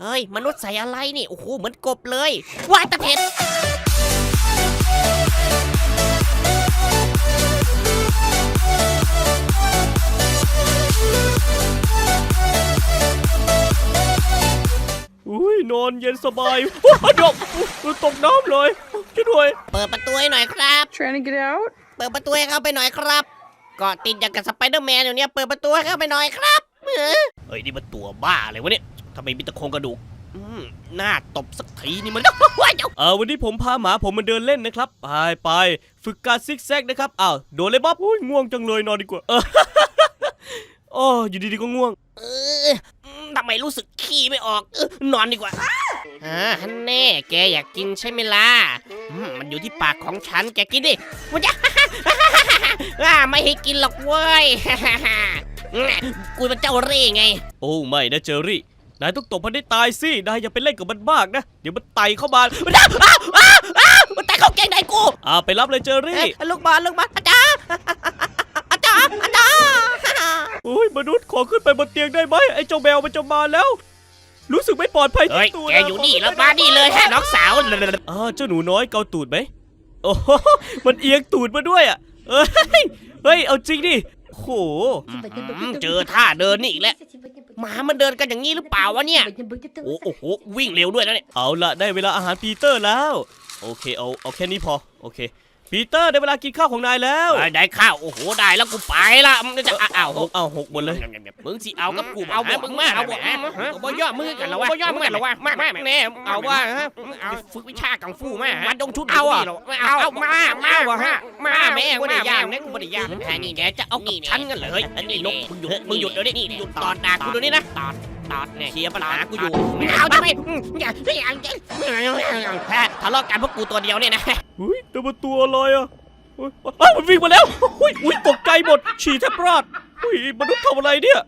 เฮ้ย มนุษย์ใส่อะไรนี่ โอ้โห เหมือนกบเลยว้ายตะเพ็ดอุ้ยนอนเย็นสบายเดี๋ยวตกน้ำเลยช่วยด้วย เปิดประตูให้หน่อยครับ Trying to get out? เปิดประตูให้เข้าไปหน่อยครับเก็ติดอย่างกับสไปเดอร์แมนอยู่เนี่ย เปิดประตูให้เข้าไปหน่อยครับเออเฮ้ย นี่มันตัวบ้าอะไรวะเนี่ย ทำไมมีแตะโครงกระดูกอืมหน้าตบสักทีนี่มันว้ายเจ้าเออวันนี้ผมพาหมาผมมาเดินเล่นนะครับ ไปไปฝึกการซิกแซกนะครับ อ้าวโดนเลยบ๊อบอุ้ยง่วงจังเลยนอนดีกว่า เออโอ้อยู่ดีๆก็ง่วง เอออืมทำไมรู้สึกขี้ไม่ออกเออนอนดีกว่าอ่าฮันแน่แกอยากกินใช่ไหมล่ะอืมมันอยู่ที่ปากของฉันแกกินดิมันจะอ่าไม่ให้กินหรอกเว้ยกูเป็นเจ้าเร่ห์ไง โอ้ไม่นะเจอรี่ นายต้องตบมันได้ตายสิ นายอย่าไปเล่นกับมันมากนะ เดี๋ยวมันไต่เข้ามาอ้าอ้าวอ้าวอ้าวมันแต่เข้าเก่งในกูอ่าไปรับเลยเจอรี่ เอ้ลูกบอลลูกบอลอาจารย์อาจารย์อาจารย์โอ้ยมนุษย์ขอขึ้นไปบนเตียงได้ไหมไอ้เจ้าแมวมันจะมาแล้ว รู้สึกไม่ปลอดภัยเฮ้ยที่ตัวแกอยู่นี่แล้วมานี่เลยฮะน้องสาว อ่าเจ้าหนูน้อยเกาตูดไหมโอ้โหมันเอียงตูดมาด้วยอะเอ้ยเฮ้ยเอาจริงดิ โอ้โหอืมเจอท่าเดินนี่อีกแล้วหมามันเดินกันอย่างนี้หรือเปล่าวะเนี่ย โอ้โอ้โหวิ่งเร็วด้วยนะเนี่ย เอาละได้เวลาอาหารปีเตอร์แล้ว โอเคเอาเอาแค่นี้พอ โอเค ปีเตอร์ได้เวลากินข้าวของนายแล้วได้ข้าว โอ้โห ได้แล้วกูไปละมึงจะอ้าวหกเอาหกหมดเลย มึงสิเอากับกูเอาบ่มึงมาเอาบ่ก็บ่ย่อมือกันแล้ววะบ่ย่อมือกันแล้ววะมามาแน่เอาว่าฮะเอาฝึกวิชากังฟูมาวัดดงชุดเอาอะเอาเอามามาว่ะฮะมาแม่กูได้ยางเนี่ยกูบ่ได้ยางนี่แกจะเอากับฉันกันเลยอันนี้นกมึงหยุดมึงหยุดเดี๋ยวนี้หยุดตอดด่ากูเดี๋ยวนี้นะตอด ตอดเนี่ยเคลียร์ปัญหากูอยู่เอาทำไมอย่าอย่าทะเลาะกันเพราะกูตัวเดียวเนี่ยนะอุ้ยแต่มันตัวอะไรอะเฮ้ยอ้าวมันวิ่งมาแล้วอุ้ยอุ้ยตกใจหมดฉี่แทบราดอุ้ยมนุษย์ทำอะไรเนี่ย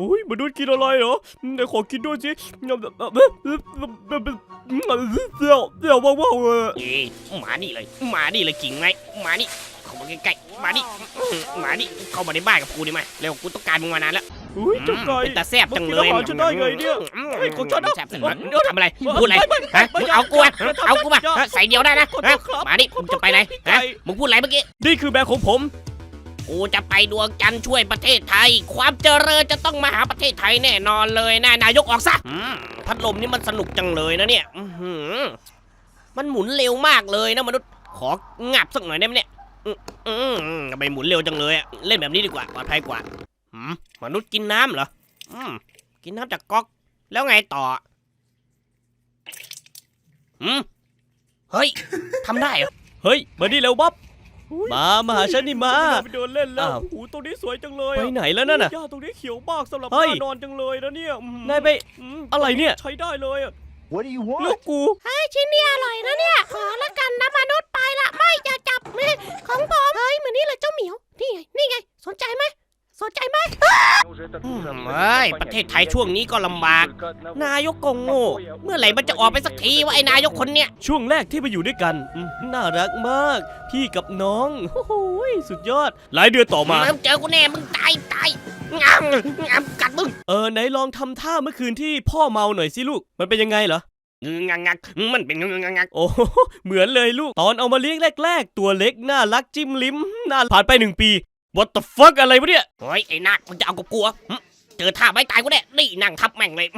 อุ้ยมนุษย์กินอะไรเหรอเดี๋ยวขอกินด้วยสิเดี๋ยวเดี๋ยวว่างๆเลยเอ้ยมานี่เลยมานี่เลยกิ่งไงมานี่เข้ามาใกล้ๆมานี่มานี่เข้ามาในบ้านกับกูดิมาเร็วกูต้องการมึงมานานแล้ว อุ้ยเจ้าไก่เป็นตาแซ่บจังเลยมันกินอาหารฉันได้ไงเนี่ยเฮ้ยของฉันนะแซ่บสันเดี๋ยวทำอะไรพูดอะไรฮะมึงเอากูอะเอากูมาฮะใส่เดียวได้นะฮะมานี่มึงจะไปไหนฮะมึงพูดอะไรเมื่อกี้นี่คือแบรนด์ของผมกูจะไปดวงจันทร์ช่วยประเทศไทย ความเจริญจะต้องมาหาประเทศไทยแน่นอนเลยนะนายกออกซะอืมพัดลมนี่มันสนุกจังเลยนะเนี่ยอื้อหือมันหมุนเร็วมากเลยนะมนุษย์ของับสักหน่อยได้ไหมเนี่ยอืมอืมอืมทำไมหมุนเร็วจังเลยอะเล่นแบบนี้ดีกว่าปลอดภัยกว่าอื มมนุษย์กินน้ำเหรอ อืม กินน้ำจากก๊อก แล้วไงต่ออืมเฮ้ยทำได้เหรอ เฮ้ย มานี่เร็วบ๊อบมา มาหาฉันนี่มา ไปเดินเล่นแล้วอ้าว โอ้โหตรงนี้สวยจังเลยไปอะไหนแล้วนั่นน่ะ หญ้าตรงนี้เขียวมากสำหรับเฮ้ยนอนจังเลยนะเนี่ยอืมนายไปมอะไรเนี่ย ใช้ได้เลยอะ What do you ลู want? กกูเฮ้ยชิ้นนี้อร่อยนะเนี่ย ขอละกันนะมนุษย์ไปละไม่อย่าจับมือของผมเฮ้ยเหมือนนี่เลยเจ้าเหมียว นี่ไง นี่ไง สนใจไหม สนใจไหมเฮ้ยประเทศไทยช่วงนี้ก็ลำบาก นายกก็โง่เมื่อไหร่มันจะออกไปสักทีว่าไอ้นายกคนเนี้ยช่วงแรกที่มาอยู่ด้วยกันอืมน่ารักมาก พี่กับน้องโอ้โหสุดยอด หลายเดือนต่อมา มึงเจอกูแน่มึงตายตายงามงามกัดมึงเออไหนลองทำท่าเมื่อคืนที่พ่อเมาหน่อยสิลูก มันเป็นยังไงเหรอ งักงักมันเป็นงักงักงักโอ้โหเหมือนเลยลูก ตอนเอามาเลี้ยงแรก ๆ ตัวเล็กน่ารักจิ้มลิ้มน่าผ่านไปหนึ่งปี what the fuck อะไรวะเนี่ยเฮ้ยไอ้นาคมึงจะเอากับกูเหรอหึเจอท่าไม่ตายกูแน่นี่นั่งทับแม่งเลย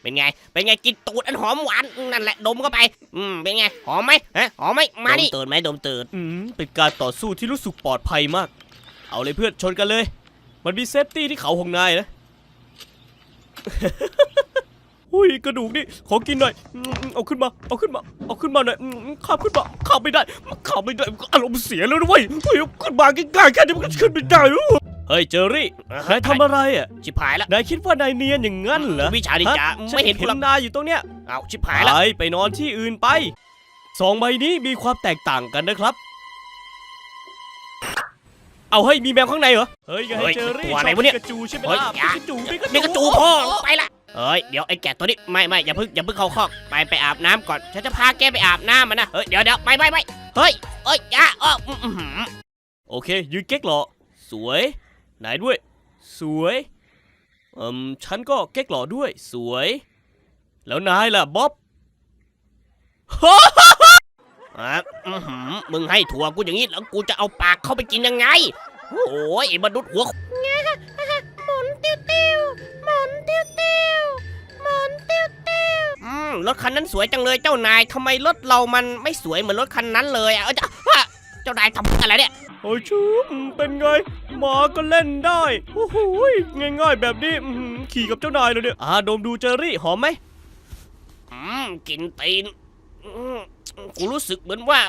เป็นไง เป็นไงกินตูดอันหอมหวานนั่นแหละดมเข้าไป อืมเป็นไงหอมไหมฮะหอมไหมมาดิดมตืดไหมดมตืดอืมเป็นการต่อสู้ที่รู้สึกปลอดภัยมาก เอาเลยเพื่อนชนกันเลย มันมีเซฟตี้ที่เขาของนายนะ หุยกระดูกนี่ขอกินหน่อยอืมเอาขึ้นมาเอาขึ้นมาเอาขึ้นมาหน่อยอืมขับขึ้นมาขับไม่ได้ขับไม่ได้อารมณ์เสียแล้วนะเว้ยเฮ้ยขึ้นมาง่ายๆแค่นี้มันก็ขึ้นไม่ได้หรอเฮ้ยเจอรี่นายทำอะไรอะชิบหายแล้วนายคิดว่านายเนียนอย่างนั้นเหรอวิชาดิจ่าฮะไม่เห็นฉักูหรอกนายอยู่ตรงเนี้ยเอาชิบหายแล้วไปไปนอนที่อื่นไปสองใบนี้มีความแตกต่างกันนะครับ เอาเฮ้ยมีแมวข้างในเหรอ เฮ้ยอย่าให้เฮ้ยเจอรี่ตัวอะไรวะเนี่ยชบปิกาจูใช่ไหมเฮ้ยล่ะอย่าปิกาจูปิกาจูนี่กระจูพ่อไปละ เฮ้ยเดี๋ยวไอ้แกะตัวนี้ไม่ไม่อย่าเพิ่งอย่าเพิ่งเข้าคอกไปไปอาบน้ำก่อนฉันจะพาแกไปอาบน้ำมันนะเฮ้ยเดี๋ยวเดี๋ยวไม่ไม่ไม่เฮ้ยเอ้ยอย่าเออโอเคยืนเก๊กหล่อสวยไหนด้วย สวยอืมฉันก็เก๊กหล่อด้วย สวย แล้วนายล่ะบ๊อบอะอื้อหือมึงให้ถั่วกูอย่างนี้แล้วกูจะเอาปากเข้าไปกินยังไงโอ้ยมนุษย์หัว รถคันนั้นสวยจังเลยเจ้านายทำไมรถเรามันไม่สวยเหมือนรถคันนั้นเลยอะเอ้ยเจ้าว่าเจ้านายทำอะไรเนี่ย โอ้ยชุบเป็นไงหมาก็เล่นได้โอ้โหยง่ายๆแบบนี้อื้อหือขี่กับเจ้านายเลยเนี่ยอ่าดมดูเจอรี่หอมไหมอืมกินตีนอืมกูรู้สึกเหมือนว่า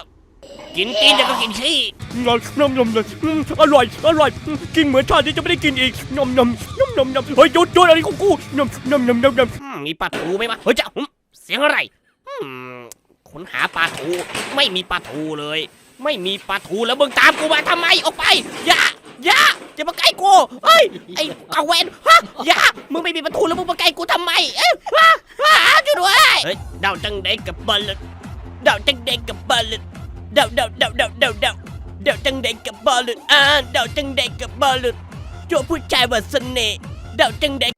กินตีนจะก็กินขี้งอนยำยำเลยอืมอร่อยอร่อยอืมกินเหมือนชาติที่จะไม่ได้กินอีกยำยำยำยำยำเฮ้ยหยุดหยุดอะไรของกูยำยำยำยำยำอืมมีปลาทูไหมวะเฮ้ยเจ้าอืมเสียงอะไรอืมค้นหาปลาทูไม่มีปลาทูเลย ไม่มีปลาทูแล้วมึงตามกูมาทำไมออกไปอย่าอย่าจะมาใกล้กูเฮ้ยไอ้เอาเวนฮะอย่ามึงไม่มีปลาทูแล้วมึงมาใกล้กูทำไมเอ้ยว้าว้าช่วยด้วยเฮ้ยเดาจังเด็กกับบอลเลยเดาจังเด็กกับบอลเลยเดาเดาเดาเดาเดาเดาเดาจังเด็กกับบอลเลยอ่าเดาจังเด็กกับบอลเลยโจ้ผู้ชายว่าเสน่ห์เดาจังเด็ก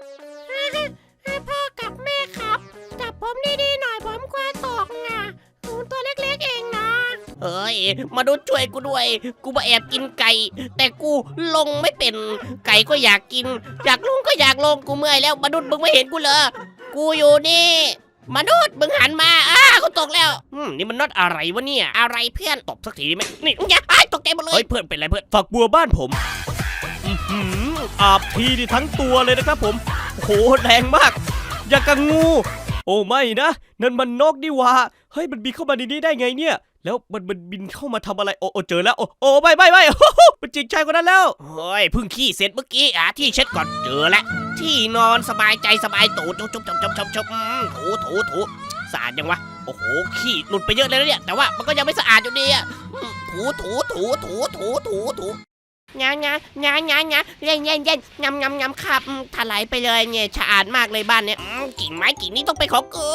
ผมดีๆหน่อยผมกลัวตกนะหนูตัวเล็กๆเองนะเฮ้ยมาดูช่วยกูด้วย กูมาแอบกินไก่ แต่กูลงไม่เป็น ไก่ก็อยากกิน อยากลงก็อยากลงกูเมื่อยแล้วมนุษย์มึงไม่เห็นกูเหรอกูอยู่นี่ มนุษย์มึงหันมาอ้ากูตกแล้วอืมนี่มันน็อตอะไรวะเนี่ยอะไรเพื่อนตบสักทีได้ไหมนี่อย่าอ้ายตกใจหมดเลยเฮ้ยเพื่อนเป็นไรเพื่อนฝักบัวบ้านผมอื้อหืออาบทีนี่ทั้งตัวเลยนะครับผมโอ้โหแรงมาก อย่างกับงู โอ้ไม่นะ นั่นมันนกนี่หว่าเฮ้ยมันบินเข้ามาในนี้ได้ไงเนี่ย แล้วมันมันบินเข้ามาทำอะไรโอ้โอเจอแล้วโอ้โอ้ไม่ไม่ไม่โอ้โหมันจิกชายคนนั้นแล้วเฮ้ยเพิ่งขี้เสร็จเมื่อกี้อะที่เช็ดก่อนเจอแล้วที่นอนสบายใจสบายตูดจุ๊บจุบจุบจุบจุบจุบถูถูถูสะอาดยังวะโอ้โหขี้หลุดไปเยอะเลยนะเนี่ยแต่ว่ามันก็ยังไม่สะอาดอยู่ดีอะถูถูถูถูถูถูถู งางางางางาเย็นเย็นเย็นงำงำงำขับถลายไปเลยเนี่ยสะอาดมากเลยบ้านเนี่ยอืมกิ่งไม้กิ่งนี้ต้องไปนของกู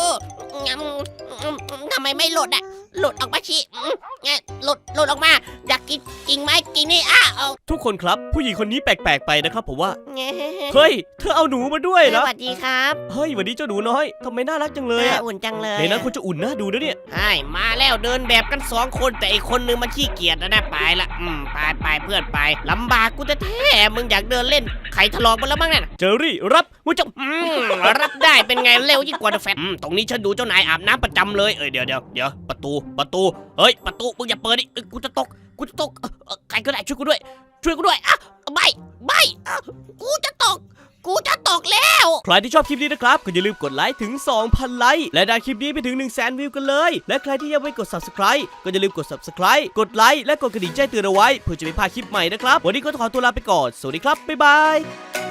งำอืมทำไมไม่หลุดอะหลุดออกมาชิอืมเนี่ยหลุดหลุดออกมา อยากกินกิ่งไม้กิ่งนี้อะเอาทุกคนครับผู้หญิงคนนี้แปลกๆไปนะครับผมว่าเฮ้ยเฮ้ย เธอเอาหนูมาด้วยสนะวัสดีครับเฮ้ยวันนี้เจ้าหนูน้อยทำไมน่ารักจังเลยน่าอะอุ่นจังเลยในนั้นคุณจะอุ่นนะดูนะเนี่ยใช่มาแล้วเดินแบบกันสองคนแต่อีกคนนึงมันขี้เกียจนะนะไปละอืมไปไปเพื่อนไปลำบากกูจะแท้ๆมึงอยากเดินเล่นไข่ถลอกหมาแล้วมั้งเนี่ย เจอรี่รับมึงจะอืมรับได้เป็นไงเร็วยิ่งกว่าเดอะแฟตอืมตรงนี้ฉันดูเจ้านายอาบน้ำประจำเลย เอ้ยเดี๋ยวเดี๋ยวเดี๋ยวประตูประตู เฮ้ย ประตูมึงอย่าเปิดดิเอ้ยกูจะตก ช่วยกูด้วย ช่วยกูด้วยอะไม่ไม่อะกูจะตก กูจะตกแล้ว ใครที่ชอบคลิปนี้นะครับก็อย่าลืมกดไลค์ถึง 2,000 ไลค์และดันคลิปนี้ไปถึง 1 0 0 0 0แสนวิวกันเลย และใครที่ยังไม่กด subscribe ก็อย่าลืมกด subscribe กดไลค์และกดกระดิ่งแจ้งเตือนเอาไว้เพื่อจะไม่พลาดคลิปใหม่นะครับ วันนี้ก็ขอตัวลาไปก่อน สวัสดีครับ บ๊ายบาย